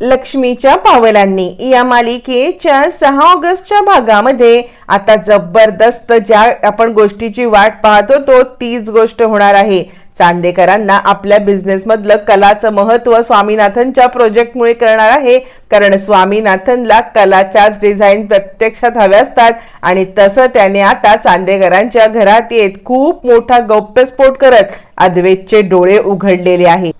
लक्ष्मीच्या पावलांनी. या मालिकेच्या सहा ऑगस्टच्या भागामध्ये आता जबरदस्त ज्या आपण गोष्टीची वाट पाहत होतो तीच गोष्ट होणार आहे. चांदेकरांना आपल्या बिझनेसमधलं कलाचं महत्त्व स्वामीनाथनच्या प्रोजेक्टमुळे करणार आहे. कारण स्वामीनाथनला कलाच्याच डिझाईन प्रत्यक्षात हव्या असतात आणि तसं त्याने आता चांदेकरांच्या घरात येत खूप मोठा गौप्यस्फोट करत अद्वेतचे डोळे उघडलेले आहे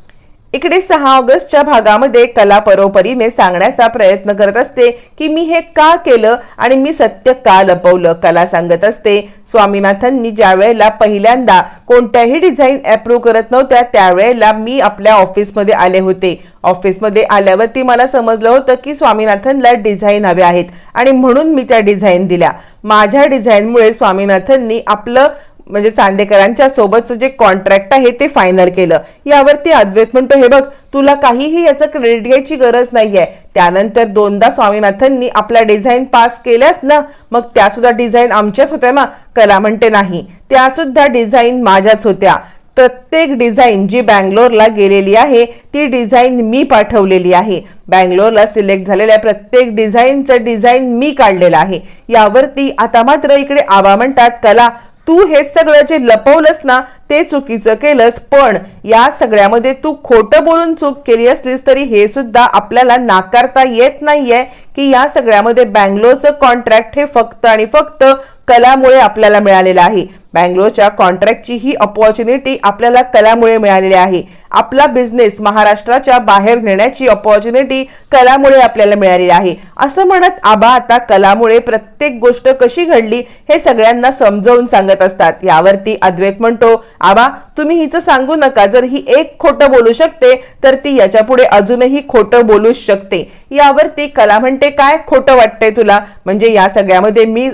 इकडे सहा ऑगस्टच्या भागामध्ये कला परोपरीने सांगण्याचा प्रयत्न करत असते की मी हे का केलं आणि मी सत्य का लपवलं? कला सांगत असते स्वामीनाथननी ज्या वेळेला पहिल्यांदा कोणत्याही डिझाईन अप्रूव्ह करत नव्हत्या त्यावेळेला मी आपल्या ऑफिसमध्ये आले होते. ऑफिसमध्ये आल्यावरती मला समजलं होतं की स्वामीनाथनला डिझाईन हवे आहेत आणि म्हणून मी त्या डिझाईन दिल्या. माझ्या डिझाईनमुळे स्वामीनाथननी आपलं म्हणजे चांदेकरांच्या सोबतचं जे कॉन्ट्रॅक्ट आहे ते फायनल केलं. यावरती अद्वैत म्हणतो हे बघ तुला काहीही याचं क्रेडिट घ्यायची गरज नाहीये. त्यानंतर दोनदा स्वामीनाथननी आपला डिझाईन पास केल्यास ना मग त्या सुद्धा डिझाईन आमच्याच होत्या ना. कला म्हणते नाही त्या सुद्धा डिझाईन माझ्याच होत्या. प्रत्येक डिझाईन जी बँगलोरला गेलेली आहे ती डिझाईन मी पाठवलेली आहे. बँगलोरला सिलेक्ट झालेल्या प्रत्येक डिझाईनचं डिझाईन मी काढलेलं आहे. यावरती आता मात्र इकडे आबा म्हणतात कला तू हे सगळं जे लपवलंस ना ते चुकीचं केलंस. पण या सगळ्यामध्ये तू खोटं बोलून चूक केली असलीस तरी हे सुद्धा आपल्याला नाकारता येत नाहीये. की या सगळ्यामध्ये बँगलोरचं कॉन्ट्रॅक्ट हे फक्त आणि फक्त कलामुळे आपल्याला मिळालेलं आहे. बँगलोरच्या कॉन्ट्रॅक्टची ही अपॉर्च्युनिटी आपल्याला कलामुळे मिळालेली आहे. आपला बिझनेस महाराष्ट्राच्या बाहेर नेण्याची अपॉर्च्युनिटी कलामुळे आपल्याला मिळालेली आहे. असं म्हणत आबा आता कलामुळे प्रत्येक गोष्ट कशी घडली हे सगळ्यांना समजावून सांगत असतात. यावरती अद्वैत म्हणतो आबा तुम्ही हिचं सांगू नका. जर ही एक खोटं बोलू शकते तर ती याच्यापुढे अजूनही खोटं बोलू शकते. यावरती कला म्हणते काय खोटं वाटतंय तुला? म्हणजे या सगळ्यामध्ये मी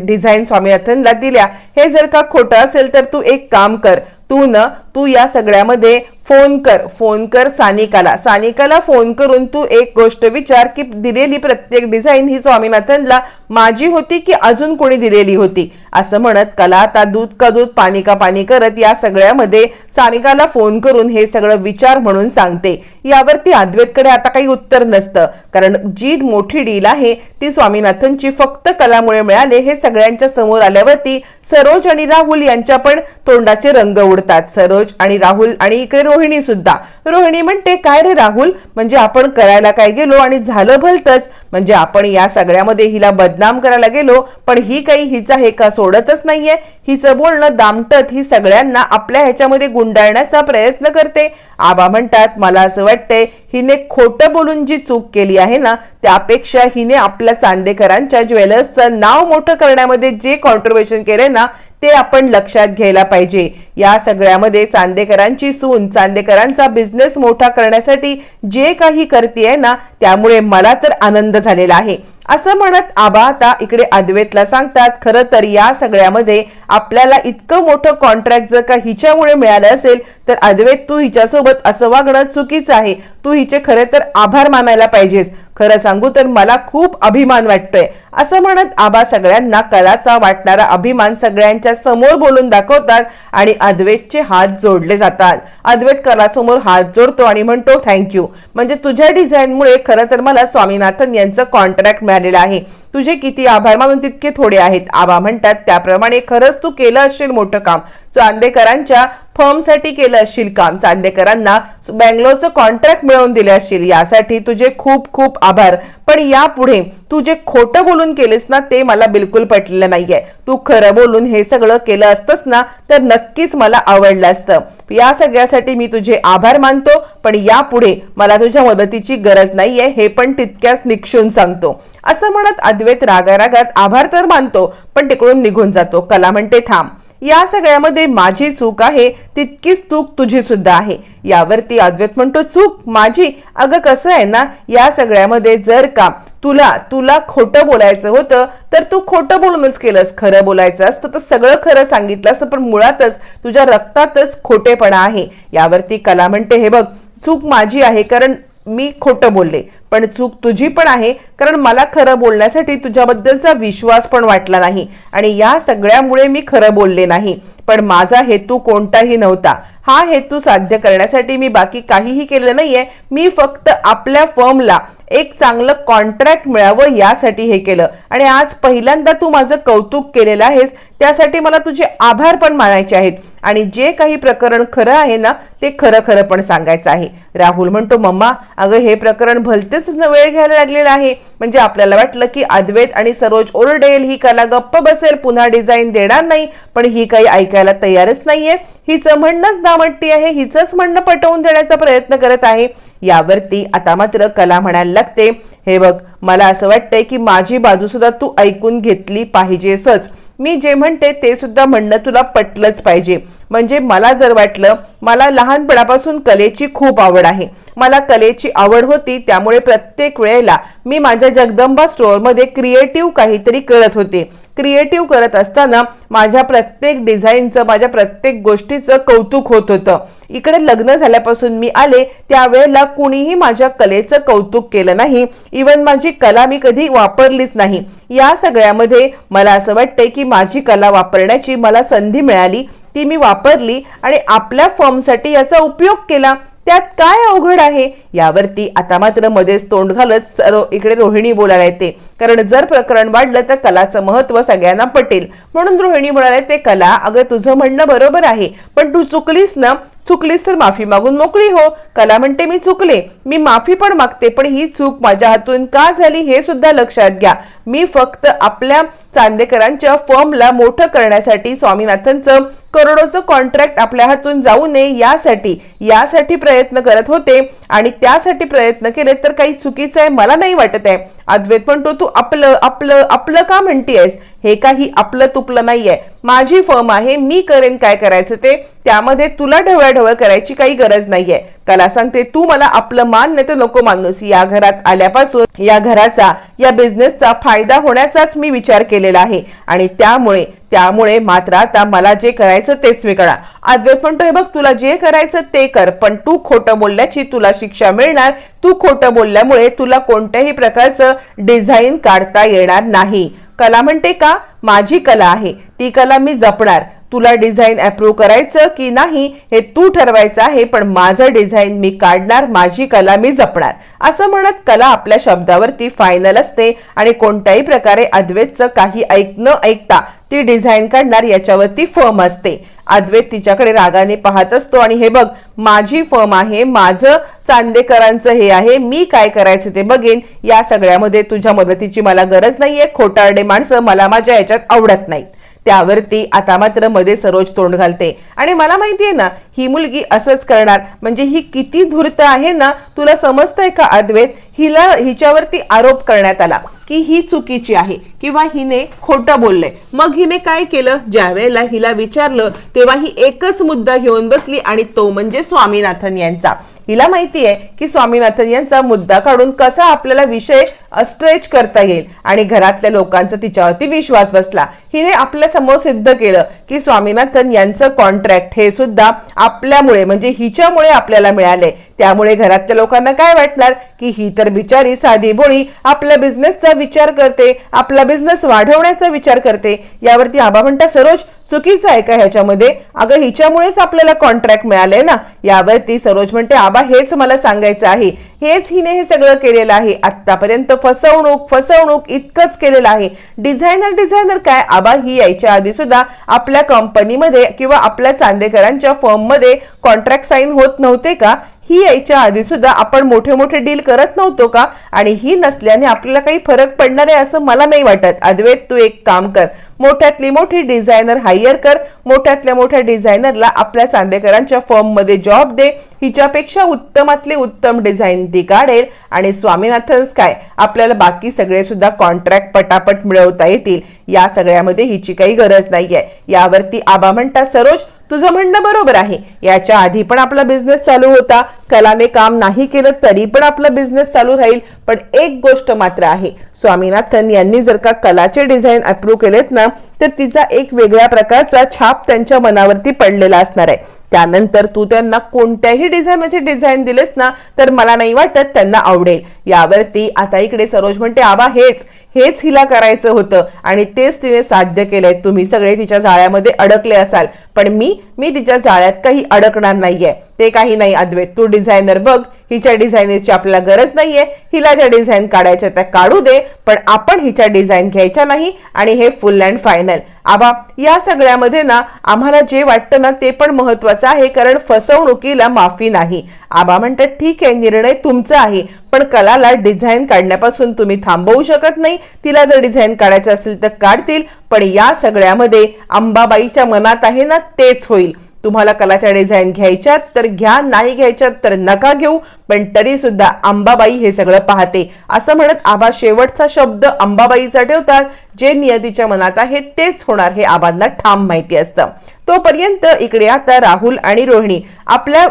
डिझाईन स्वामीनाथनला दिल्या. हे जर का खोटं असेल तर तू एक काम कर. तू न तू या सगळ्यामध्ये फोन कर फोन कर सानिकाला. सानिकाला फोन करून तू एक गोष्ट विचार की दिलेली प्रत्येक डिझाईन ही स्वामीनाथनला माझी होती की अजून कोणी दिलेली होती? असं म्हणत कला आता दूध का दूध पाणी का पाणी करत या सगळ्यामध्ये सानिकाला फोन करून हे सगळं विचार म्हणून सांगते. यावरती अद्वैतकडे आता काही उत्तर नसतं. कारण जी मोठी डील आहे ती स्वामीनाथनची फक्त कलामुळे मिळाले. हे सगळ्यांच्या समोर आल्यावरती सरोज आणि राहुल यांच्या पण तोंडाचे रंग उडतात. सरोज आणि राहुल आणि इकडे रोहिणी सुद्धा. रोहिणी म्हणते काय रे राहुल? म्हणजे आपण करायला काय गेलो आणि झालं भलतच. म्हणजे आपण या सगळ्यामध्ये हिला बदनाम करायला गेलो पण ही काही हिचा हे का सोडतच नाहीये. हिचं बोलणं दामटत ही सगळ्यांना आपल्या ह्याच्यामध्ये गुंडाळण्याचा प्रयत्न करते. आबा म्हणतात मला असं वाटतंय हिने खोटं बोलून जी चूक केली आहे ना त्यापेक्षा हिने आपल्या चांदेकरांच्या ज्वेलर्सचं नाव मोठं करण्यामध्ये जे कॉन्ट्रिब्युशन केले ना ते आपण लक्षात घ्यायला पाहिजे. या सगळ्यामध्ये चांदेकरांची सून चांदेकरांचा बिझनेस मोठा करण्यासाठी जे काही करते ना त्यामुळे मला तर आनंद झालेला आहे. असं म्हणत आबा आता इकडे अद्वेतला सांगतात खरं तर या सगळ्यामध्ये आपल्याला इतकं मोठं कॉन्ट्रॅक्ट जर का हिच्यामुळे मिळालं असेल तर अद्वैत तू हिच्यासोबत असं वागणं चुकीचं आहे. तू हिचे खरे तर आभार मानायला पाहिजेस. खरं सांगू तर मला खूप अभिमान वाटतोय. असं म्हणत आबा सगळ्यांना कलाचा वाटणारा अभिमान सगळ्यांच्या समोर बोलून दाखवतात आणि अद्वैतचे हात जोडले जातात. अद्वैत कलासमोर हात जोडतो आणि म्हणतो थँक्यू. म्हणजे तुझ्या डिझाईनमुळे खरं तर मला स्वामीनाथन यांचं कॉन्ट्रॅक्ट मिळालं झालेला आहे. तुझे किती आभार मानून तितके थोडे आहेत. आबा म्हणतात त्याप्रमाणे खरंच तू केलं असेल मोठं काम. चांदेकरांच्या फर्मसाठी केलं असशील काम चांदेकरांना बँगलोरचं कॉन्ट्रॅक्ट मिळवून दिले असशील यासाठी तुझे खूप खूप आभार. पण यापुढे तू जे खोटं बोलून केलेस ना ते मला बिलकुल पटलेलं नाहीये. तू खरं बोलून हे सगळं केलं असतंस ना तर नक्कीच मला आवडलं असतं. या सगळ्यासाठी मी तुझे आभार मानतो पण यापुढे मला तुझ्या मदतीची गरज नाहीये हे पण तितक्याच निक्षून सांगतो. असं म्हणत अद्वैत रागारागात आभार तर मानतो पण तिकडून निघून जातो. कला म्हणते थांब. या सगळ्यामध्ये माझी चूक आहे तितकीच चूक तुझी सुद्धा आहे. यावरती अद्वैत म्हणतो चूक माझी? अगं कसं आहे ना या सगळ्यामध्ये जर का तुला तुला खोटं बोलायचं होतं तर तू खोटं बोलूनच केलंस. खरं बोलायचं असतं तर सगळं खरं सांगितलं असतं पण मुळातच तुझ्या रक्तातच खोटेपणा आहे. यावरती कला म्हणते हे बघ चूक माझी आहे कारण मी खोटं बोलले. पण चूक तुझी पण आहे कारण मला खरं बोलण्यासाठी तुझ्याबद्दलचा विश्वास पण वाटला नाही. आणि या सगळ्यामुळे मी खरं बोलले नाही. पण माझा हेतू कोणताही नव्हता. हा हेतू साध्य करण्यासाठी मी बाकी काहीही केलं नाहीये. मी फक्त आपल्या फर्मला एक चांगलं कॉन्ट्रॅक्ट मिळावं यासाठी हे केलं. आणि आज पहिल्यांदा तू माझं कौतुक केलेलं आहेस त्यासाठी मला तुझे आभार पण मानायचे आहेत. आणि जे काही प्रकरण खरं आहे ना ते खरं खरं पण सांगायचं आहे. राहुल म्हणतो मम्मा अगं हे प्रकरण भलतेच वेळ घ्यायला लागलेलं आहे. म्हणजे आपल्याला वाटलं की अद्वैत आणि सरोज ओरडेल ही कला गप्प बसेल पुन्हा डिझाईन देणार नाही. पण ही काही ऐकायला तयारच नाहीये. हिचं म्हणणंच दामट्टी आहे हिचंच म्हणणं पटवून देण्याचा प्रयत्न करत आहे. यावरती आता मात्र कला म्हणायला लागते. हे बघ मला असं वाटतंय की माझी बाजू सुद्धा तू ऐकून घेतली पाहिजेसच. मी जे म्हणते ते सुद्धा म्हणणं तुला पटलंच पाहिजे. म्हणजे मला जर वाटलं मला लहानपणापासून कलेची खूप आवड आहे. मला कलेची आवड होती त्यामुळे प्रत्येक वेळेला मी माझ्या जगदंबा स्टोअरमध्ये क्रिएटिव्ह काहीतरी करत होते. क्रिएटिव्ह करत असताना माझ्या प्रत्येक डिझाईनचं माझ्या प्रत्येक गोष्टीचं कौतुक होत होतं. इकडे लग्न झाल्यापासून मी आले त्यावेळेला कुणीही माझ्या कलेचं कौतुक केलं नाही. इवन माझी कला मी कधी वापरलीच नाही. या सगळ्यामध्ये मला असं वाटतंय की माझी कला वापरण्याची मला संधी मिळाली. ती मी वापरली आणि आपल्या फॉर्मसाठी याचा उपयोग केला. त्यात काय अवघड आहे? यावरती आता मात्र मध्येच तोंड घालत इकडे रोहिणी बोलायला येते. कारण जर प्रकरण वाढलं तर कलाचं महत्त्व सगळ्यांना पटेल. म्हणून रोहिणी म्हणाले ते कला अगं तुझं म्हणणं बरोबर आहे. पण तू चुकलीस ना चुकलीस तर माफी मागून मोकळी हो. कला म्हणते मी चुकले. मी माफी पण मागते पण ही चूक माझ्या हातून का झाली हे सुद्धा लक्षात घ्या. मी फक्त आपल्या चांदेकरांच्या फर्मला मोठं करण्यासाठी स्वामीनाथनचं करोडोचं कॉन्ट्रॅक्ट आपल्या हातून जाऊ नये यासाठी यासाठी प्रयत्न करत होते आणि त्यासाठी प्रयत्न केले तर काही चुकीचं आहे मला नाही वाटत आहे. अद्वैत म्हणतो तू आपलं आपलं आपलं का म्हणतीयस? हे काही आपलं तुपलं नाहीये. माझी फर्म आहे मी करेन काय करायचं ते. त्यामध्ये तुला ढवळढवळ करायची काही गरज नाहीये. कला सांगते तू मला आपलं मान नाही तर नको मानूस. या घरात आल्यापासून या घराचा या बिझनेसचा फायदा होण्याचाच मी विचार केलेला आहे. आणि त्यामुळे त्यामुळे मात्र आता मला जे करायचं तेच मी करा अद्वैत म्हणतो हे बघ तुला जे करायचं ते कर. पण तू खोटं बोलल्याची तुला शिक्षा मिळणार. तू खोटं बोलल्यामुळे तुला कोणत्याही प्रकारचं डिझाईन काढता येणार नाही. कला म्हणते का? माझी कला आहे. ती कला मी जपणार. तुला डिझाईन अप्रूव्ह करायचं की नाही हे तू ठरवायचं आहे पण माझं डिझाईन मी काढणार माझी कला मी जपणार. असं म्हणत कला आपल्या शब्दावरती फायनल असते आणि कोणत्याही प्रकारे अद्वैतचं काही ऐक न ऐकता ती डिझाईन काढणार याच्यावरती फर्म असते. अद्वैत तिच्याकडे रागाने पाहत असतो. आणि हे बघ माझी फर्म आहे माझं चांदेकरांचं हे आहे मी काय करायचं ते बघेन. या सगळ्यामध्ये तुझ्या मदतीची मला गरज नाहीये. खोटारडे माणसं मला माझ्या याच्यात आवडत नाहीत. त्यावरती आता मात्रमध्ये सरोज तोंड घालते. आणि मला माहितीये ना ही मुलगी असंच करणार. म्हणजे ही किती धूर्त आहे ना तुला समजतंय का अद्वैत? हिला हिच्यावरती आरोप करण्यात आला. की ही चुकीची आहे किंवा हिने खोटं बोललंय. मग हिने काय केलं? ज्यावेळेला हिला विचारलं तेव्हा ही एकच मुद्दा घेऊन बसली आणि तो म्हणजे स्वामीनाथन यांचा. हिला माहिती आहे की स्वामीनाथन यांचा मुद्दा काढून कसा आपल्याला विषय स्ट्रेच करता येईल आणि घरातल्या लोकांचा तिच्यावरती विश्वास बसला. हिने आपल्यासमोर सिद्ध केलं की स्वामीनाथन यांचं कॉन्ट्रॅक्ट हे सुद्धा आपल्यामुळे म्हणजे हिच्यामुळे आपल्याला मिळाले. त्यामुळे घरातल्या लोकांना काय वाटणार? की ही तर बिचारी साधी बोळी आपल्या बिझनेसचा विचार करते आपला बिझनेस वाढवण्याचा विचार करते. यावरती आबा म्हणता सरोज चुकीचं आहे का ह्याच्यामध्ये? अगं हिच्यामुळेच आपल्याला कॉन्ट्रॅक्ट मिळाले ना. यावरती सरोज म्हणते आबा हेच मला सांगायचं आहे. हेच हिने हे सगळं केलेलं आहे. आतापर्यंत फसवणूक फसवणूक इतकंच केलेलं आहे. डिझायनर डिझायनर काय? बाबा ही यायच्या आधी सुद्धा आपल्या कंपनीमध्ये किंवा आपल्या चांदेकरांच्या फर्ममध्ये कॉन्ट्रॅक्ट साईन होत नव्हते का? ही यायच्या आधी सुद्धा आपण मोठे मोठे डील करत नव्हतो का? आणि ही नसल्याने आपल्याला काही फरक पडणार आहे असं मला नाही वाटत. अद्वैत तू एक काम कर. मोठ्यातली मोठी डिझायनर हायर कर. मोठ्यातल्या मोठ्या डिझायनरला आपल्या चांदेकरांच्या फर्ममध्ये जॉब दे. हिच्यापेक्षा उत्तमातली उत्तम डिझाईन ती काढेल आणि स्वामीनाथन्स काय? आपल्याला बाकी सगळे सुद्धा कॉन्ट्रॅक्ट पटापट मिळवता येतील. या सगळ्यामध्ये हिची काही गरज नाहीये. यावरती आबा म्हणता सरोज तुझं म्हणणं बरोबर आहे. याच्या आधी पण आपला बिझनेस चालू होता. कलाने काम नाही केलं तरी पण आपला बिझनेस चालू राहील. पण एक गोष्ट मात्र आहे. स्वामीनाथन यांनी जर का कलाचे डिझाईन अप्रूव्ह केलेत ना तर तिचा एक वेगळ्या प्रकारचा छाप त्यांच्या मनावरती पडलेला असणार आहे. त्यानंतर तू त्यांना कोणत्याही डिझाईनमध्ये डिझाईन दिलेस ना तर मला नाही वाटत त्यांना आवडेल. यावरती आता इकडे सरोज म्हणते आबा हेच हेच हिला करायचं होतं आणि तेच तिने साध्य केलंय. तुम्ही सगळे तिच्या जाळ्यामध्ये अडकले असाल पण मी मी तिच्या जाळ्यात काही अडकणार नाहीये. ते काही नाही अद्वैत. तू डिझायनर बघ हिच्या डिझाईनची आपल्याला गरज नाहीये. हिला ज्या डिझाईन काढायच्या त्या काढू दे पण आपण हिच्या डिझाईन घ्यायच्या नाही आणि हे फुल अँड फायनल. आबा या सगळ्यामध्ये ना आम्हाला जे वाटतं ना ते पण महत्वाचं आहे कारण फसवणुकीला माफी नाही. आबा म्हणतात ठीक आहे निर्णय तुमचा आहे पण कलाला डिझाईन काढण्यापासून तुम्ही थांबवू शकत नाही. तिला जर डिझाईन काढायचं असेल तर काढतील पण या सगळ्यामध्ये अंबाबाईच्या मनात आहे ना तेच होईल. तुम्हाला कलाच्या डिझाईन घ्यायच्यात तर घ्या. नाही घ्यायच्यात तर नका घेऊ. पण तरी सुद्धा अंबाबाई हे सगळं पाहते. असं म्हणत आबा शेवटचा शब्द अंबाबाईचा ठेवतात. जे नियतीच्या मनात आहे तेच होणार हे आबांना ठाम माहिती असतं. तोपर्यंत इकडे आता राहुल आणि रोहिणी आपल्या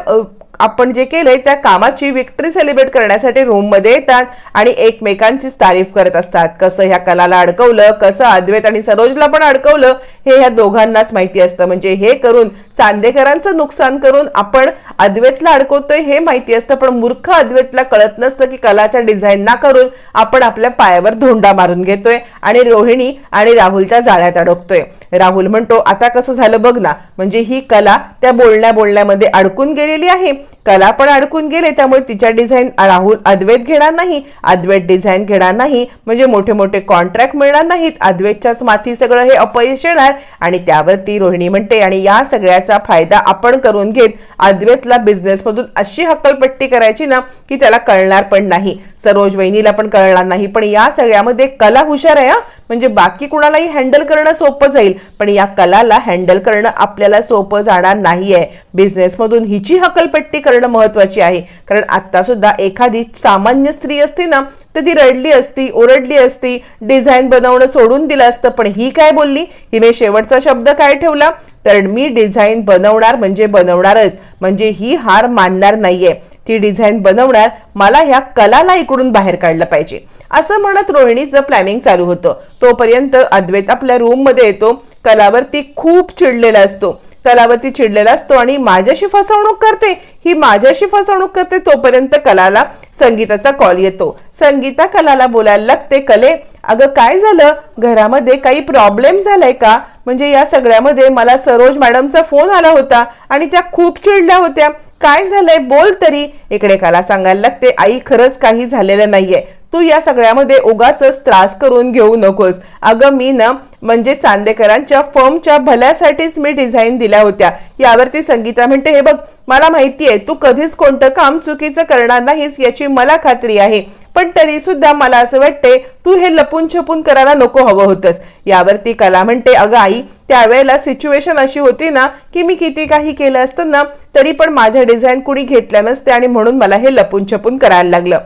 आपण जे केलंय त्या कामाची विक्ट्री सेलिब्रेट करण्यासाठी रूममध्ये येतात आणि एकमेकांचीच तारीफ करत असतात. कसं ह्या कलाला अडकवलं कसं अद्वैत आणि सरोजला पण अडकवलं हे ह्या दोघांनाच माहिती असतं. म्हणजे हे करून चांदेकरांचं नुकसान करून आपण अद्वैतला अडकवतोय हे माहिती असतं. पण मूर्ख अद्वैतला कळत नसतं की कलाच्या डिझाईन ना करून आपण आपल्या पायावर धोंडा मारून घेतोय आणि रोहिणी आणि राहुलच्या जाळ्यात अडकतोय. राहुल म्हणतो आता कसं झालं बघ ना. म्हणजे ही कला त्या बोलण्या बोलण्यामध्ये अडकून गेलेली आहे. कला पण अडकून गेले त्यामुळे तिच्या डिझाईन राहुल अद्वैत घेणार नाही. अद्वैत डिझाईन घेणार नाही. म्हणजे मोठे मोठे कॉन्ट्रॅक्ट मिळणार नाहीत. अद्वैतच्याच माथी सगळं हे अपयश येणार. आणि त्यावरती रोहिणी म्हणते आणि या सगळ्याचा फायदा आपण करून घेत अद्वैतला बिझनेसमधून अशी हक्कलपट्टी करायची ना की त्याला कळणार पण नाही. सरोज वहिनीला पण कळणार नाही. पण या सगळ्यामध्ये कला हुशार आहे म्हणजे बाकी कुणालाही हँडल करणं सोपं जाईल. पण या कलाला हँडल करणं आपल्याला सोपं जाणार नाहीये. बिझनेसमधून हिची हकलपट्टी करणं महत्वाची आहे. कारण आता सुद्धा एखादी सामान्य स्त्री असती ना तर ती रडली असती ओरडली असती डिझाईन बनवणं सोडून दिलं असतं पण ही काय बोलली? हिने शेवटचा शब्द काय ठेवला? तर मी डिझाईन बनवणार म्हणजे बनवणारच. म्हणजे ही हार मानणार नाहीये. ती डिझाईन बनवणार मला ह्या कलाला इकडून बाहेर काढलं पाहिजे. असं म्हणत रोहिणीचं प्लॅनिंग चालू होतं. तोपर्यंत अद्वैत आपल्या रूममध्ये येतो. कलावरती खूप चिडलेला असतो. कलावती चिडलेला असतो आणि माझ्याशी फसवणूक करते. ही माझ्याशी फसवणूक करते तोपर्यंत कलाला संगीताचा कॉल येतो. संगीता कलाला बोलायला लागते कले अगं काय झालं? घरामध्ये काही प्रॉब्लेम झालाय का? म्हणजे या सगळ्यामध्ये मला सरोज मॅडमचा फोन आला होता आणि त्या खूप चिडल्या होत्या. काय झालंय? बोल तरी. इकडे कला सांगायला लागते आई खरंच काही झालेलं नाहीये. तू या सगळ्यामध्ये उगाच त्रास करून घेऊ नकोस. अगं मी ना म्हणजे चांदेकरांच्या फर्मच्या भल्यासाठीच मी डिझाईन दिल्या होत्या. यावरती संगीता म्हणते हे बघ मला माहिती आहे तू कधीच कोणतं काम चुकीचं करणार नाहीस याची मला खात्री आहे. पण तरी सुद्धा मला असं वाटते तू हे लपून छपून करायला नको हवं होतंस. यावरती कला म्हणते अगं आई त्यावेळेला सिच्युएशन अशी होती ना की मी किती काही केलं असतं ना तरी पण माझ्या डिझाईन कुणी घेतल्या नसते आणि म्हणून मला हे लपून छपून करायला लागलं.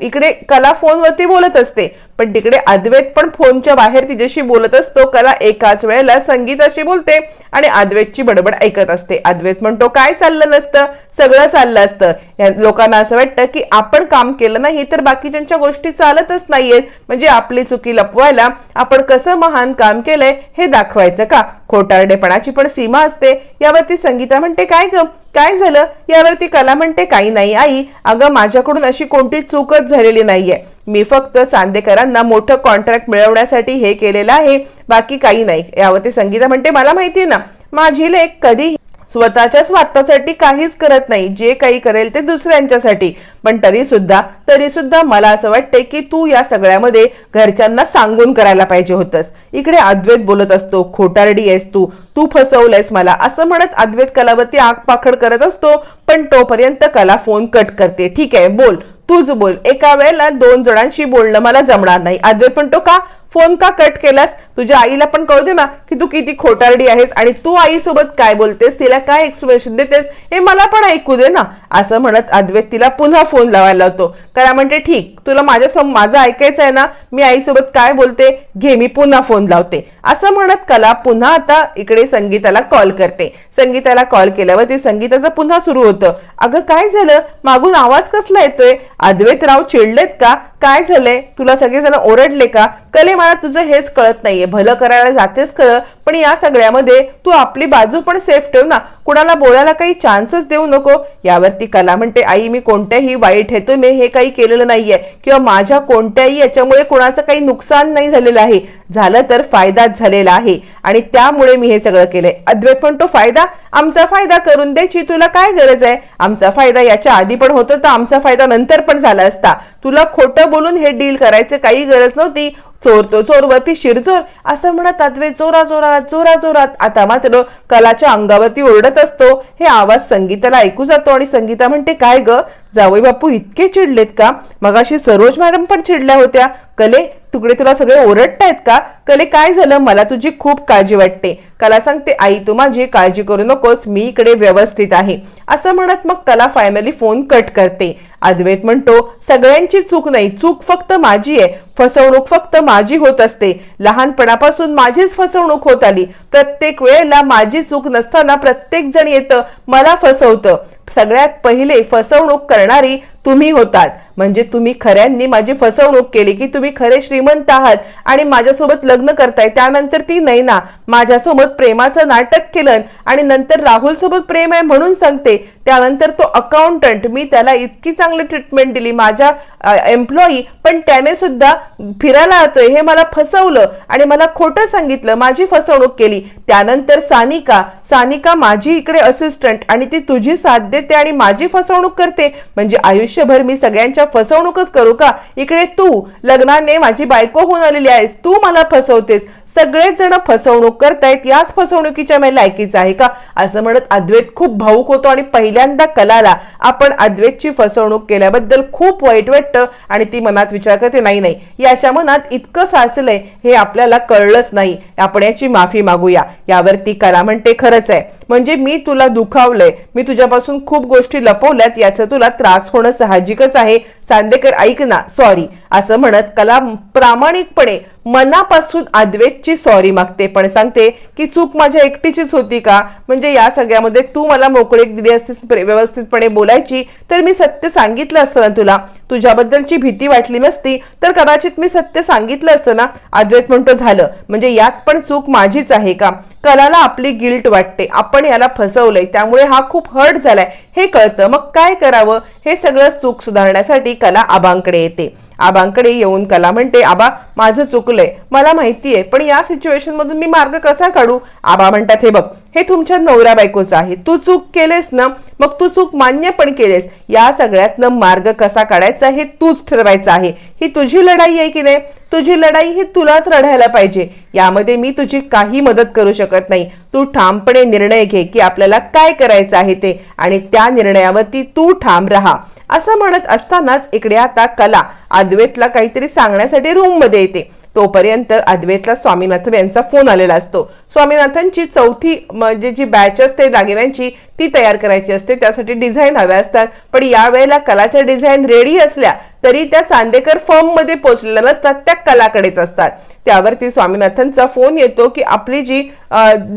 इकडे कला फोनवरती बोलत असते. पण तिकडे अद्वैत पण फोनच्या बाहेर तिच्याशी बोलत असतो. कला एकाच वेळेला संगीताशी बोलते आणि अद्वैतची बडबड ऐकत असते. अद्वैत म्हणतो काय चाललं नसतं? सगळं चाललं असतं. या लोकांना असं वाटतं की आपण काम केलं नाही तर बाकीच्यांच्या गोष्टी चालतच नाहीयेत. म्हणजे आपली चुकी लपवायला आपण कसं महान काम केलंय हे दाखवायचं का? खोटारडेपणाची पण सीमा असते. यावरती संगीता म्हणते काय ग? काय झालं? यावरती कला म्हणते काही नाही आई. अगं माझ्याकडून अशी कोणती चूकच झालेली नाहीये. मी फक्त चांदेकरांना मोठं कॉन्ट्रॅक्ट मिळवण्यासाठी हे केलेलं आहे. बाकी काही नाही. यावरती संगीता म्हणते मला माहितीये ना माझी लेख कधी स्वतःच्या स्वार्थासाठी काहीच करत नाही. जे काही करेल ते दुसऱ्यांच्यासाठी. पण तरी सुद्धा तरी सुद्धा मला असं वाटतंय की तू या सगळ्यामध्ये घरच्यांना सांगून करायला पाहिजे होतंस. इकडे अद्वैत बोलत असतो खोटारडी आहेस तू तू फसवलंयस मला. असं म्हणत अद्वैत कलावती आगपाखड करत असतो पण तोपर्यंत कला फोन कट करते. ठीक आहे बोल. तूच बोल. एका वेळेला दोन जणांशी बोलणं मला जमणार नाही. अद्वैत म्हणतो का? फोन का कट केलास? तुझ्या आईला पण कळू दे ना की तू किती खोटारडी आहेस आणि तू आईसोबत काय बोलतेस तिला काय एक्सप्लेनेशन देतेस हे मला पण ऐकू दे ना. असं म्हणत अद्वैत तिला पुन्हा फोन लावायला लावतो. काय म्हणते ठीक तुला माझ्या सम माझं ऐकायचं आहे ना मी आईसोबत काय बोलते घे मी पुन्हा फोन लावते. असं म्हणत कला पुन्हा आता इकडे संगीताला कॉल करते. संगीताला कॉल केल्यावर ते संगीताचं पुन्हा सुरू होतं. अगं काय झालं? मागून आवाज कसला येतोय? अद्वैत राव चिडलेत का? काय झालंय? तुला सगळेजण ओरडले का? कले मला तुझं हेच कळत नाहीये. भलं करायला जातेस खरं पण या सगळ्यामध्ये तू आपली बाजू पण सेफ ठेव ना. कुणाला बोलायला काही चान्सच देऊ नको. यावरती कला म्हणते आई मी कोणत्याही वाईट हेतूने हे काही केलेलं नाहीये किंवा माझ्या कोणत्याही याच्यामुळे कुणाचं काही नुकसान नाही झालेलं आहे. झालं तर फायदाच झालेला आहे. आणि त्यामुळे मी हे सगळं केलंय. अद्वैत तो फायदा? आमचा फायदा करून द्यायची तुला काय गरज आहे? आमचा फायदा याच्या आधी पण होतो तर आमचा फायदा नंतर पण झाला असता. तुला खोटं बोलून हे डील करायचं काही गरज नव्हती. चोर तो चोरवरती शिरचोर असं म्हणत अद्वे जोरा जोरात जोरा जोरात आता मात्र कलाच्या अंगावरती ओरडत असतो. हे आवाज संगीताला ऐकू जातो आणि संगीता म्हणते काय ग? जावई बापू इतके चिडलेत का? मगाशी सरोज मॅडम पण चिडल्या होत्या. कले तुकडे तुला सगळे ओरडतायत का? कले काय झालं? मला तुझी खूप काळजी वाटते. कला सांगते आई तू माझी काळजी करू नकोस. मी इकडे व्यवस्थित आहे. असं म्हणत मग कला फायनली फोन कट करते. अद्वैत म्हणतो सगळ्यांची चूक नाही चूक फक्त माझी आहे. फसवणूक फक्त माझी होत असते. लहानपणापासून माझीच फसवणूक होत आली. प्रत्येक वेळेला माझी चूक नसताना प्रत्येक जण येतं मला फसवतं. सगळ्यात पहिले फसवणूक करणारी तुम्ही होतात. म्हणजे तुम्ही खऱ्यांनी माझी फसवणूक केली की तुम्ही खरे श्रीमंत आहात आणि माझ्यासोबत लग्न करताय. त्यानंतर ती नैना माझ्यासोबत प्रेमाचं नाटक केलं आणि नंतर राहुल सोबत प्रेम आहे म्हणून सांगते. त्यानंतर तो अकाउंटंट मी त्याला इतकी चांगली ट्रीटमेंट दिली. माझ्या एम्प्लॉई पण त्याने सुद्धा फिरायला येतोय हे मला फसवलं आणि मला खोटं सांगितलं. माझी फसवणूक केली. त्यानंतर सानिका सानिका माझी इकडे असिस्टंट आणि ती तुझी साथ देते आणि माझी फसवणूक करते. म्हणजे आयुष्य आयुष्यभर मी सगळ्यांच्या फसवणूकच करू का? इकडे तू लग्नाने माझी बायको होऊन आलेली आहेस. तू मला फसवतेस. सगळेच जण फसवणूक करतायत याच फसवणुकीच्या मी लायकीच आहे का? असं म्हणत अद्वैत खूप भाऊक होतो आणि पहिल्यांदा कलाला आपण अद्वैतची फसवणूक केल्याबद्दल खूप वाईट वाटतं आणि ती मनात विचार करते नाही नाही याच्या मनात इतकं साचलंय हे आपल्याला कळलंच नाही आपण याची माफी मागूया. यावरती कला म्हणते खरंच आहे. म्हणजे मी तुला दुखावलंय मी तुझ्यापासून खूप गोष्टी लपवल्यात याचा तुला त्रास होणं साहजिकच आहे. चांदेकर ऐक ना सॉरी असं म्हणत कला प्रामाणिकपणे मनापासून अद्वैतची सॉरी मागते. पण सांगते की चूक माझ्या एकटीचीच होती का? म्हणजे या सगळ्यामध्ये तू मला मोकळीक दिली असतीस व्यवस्थितपणे बोलायची तर मी सत्य सांगितलं असतं ना तुला. तुझ्याबद्दलची भीती वाटली नसती तर कदाचित मी सत्य सांगितलं असतं ना? अद्वैत म्हणतो झालं. म्हणजे यात पण चूक माझीच आहे का? कलाला आपली गिल्ट वाटते. आपण याला फसवलंय. त्यामुळे हा खूप हर्ट झालाय. हे कळतं. मग काय करावं? हे सगळं चूक सुधारण्यासाठी कला आबांकडे येते. आबांकडे येऊन कला म्हणते आबा माझं चुकलंय. मला माहितीये पण या सिच्युएशन मधून मी मार्ग कसा काढू? आबा म्हणतात हे बघ हे तुमच्या नवऱ्या बायकोचं आहे. तू चूक केलेस ना मग तू चूक मान्य पण केलेस. या सगळ्यातनं मार्ग कसा काढायचा हे तूच ठरवायचं आहे. ही तुझी लढाई आहे की नाही? तुझी लढाई ही तुलाच लढायला पाहिजे. यामध्ये मी तुझी काही मदत करू शकत नाही. तू ठामपणे निर्णय घे की आपल्याला काय करायचं आहे ते. आणि त्या निर्णयावरती तू ठाम राहा. असं म्हणत असतानाच इकडे आता कला अद्वैतला काहीतरी सांगण्यासाठी रूममध्ये येते. तोपर्यंत अद्वैतला स्वामीनाथन यांचा फोन आलेला असतो. स्वामीनाथनची चौथी म्हणजे जी बॅच असते दागिन्यांची ती तयार करायची असते. त्यासाठी डिझाईन हव्या असतात. पण यावेळेला कलाच्या डिझाईन रेडी असल्या तरी त्या चांदेकर फर्ममध्ये पोहोचलेल्या नसतात. त्या कलाकडेच असतात. त्यावरती स्वामीनाथनचा फोन येतो की आपली जी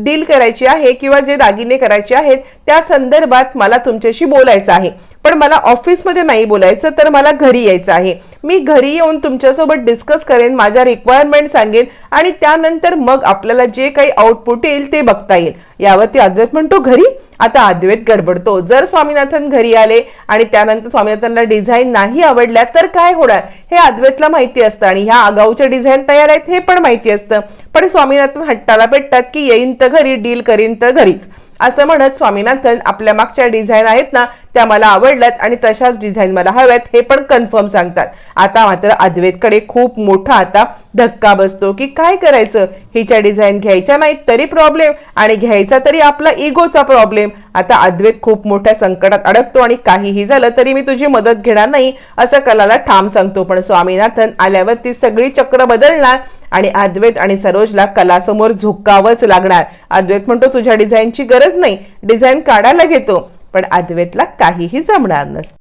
डील करायची आहे किंवा जे दागिने करायचे आहेत त्या संदर्भात मला तुमच्याशी बोलायचं आहे. पण मला ऑफिसमध्ये नाही बोलायचं तर मला घरी यायचं आहे. मी घरी येऊन तुमच्यासोबत डिस्कस करेन माझ्या रिक्वायरमेंट सांगेन आणि त्यानंतर मग आपल्याला जे काही आउटपुट येईल ते बघता येईल. यावरती अद्वैत म्हणतो घरी. आता अद्वैत गडबडतो. जर स्वामीनाथन घरी आले आणि त्यानंतर स्वामीनाथनला डिझाईन नाही आवडल्या तर काय होणार? हे अद्वैतला माहिती असतं आणि ह्या आगाऊच्या डिझाईन तयार आहेत हे पण माहिती असतं. पण स्वामीनाथन हट्टाला पेटतात की येईन तर घरी डील करीन तर घरीच. असं म्हणत स्वामीनाथन आपल्या मागच्या डिझाईन आहेत ना त्या मला आवडल्यात आणि तशाच डिझाईन मला हव्यात हे पण कन्फर्म सांगतात. आता मात्र अद्वैतकडे खूप मोठा आता धक्का बसतो की काय करायचं? हिच्या डिझाईन घ्यायच्या नाहीत तरी प्रॉब्लेम आणि घ्यायचा तरी आपला इगोचा प्रॉब्लेम. आता अद्वैत खूप मोठ्या संकटात अडकतो आणि काहीही झालं तरी मी तुझी मदत घेणार नाही असं कलाला ठाम सांगतो. पण स्वामीनाथन आल्यावर ती सगळी चक्र बदलणार आणि अद्वैत आणि सरोजला कलासमोर झुकावंच लागणार. अद्वैत म्हणतो तुझ्या डिझाईनची गरज नाही. डिझाईन काढायला घेतो. पण अद्वैतला काहीही जमणार नसतं.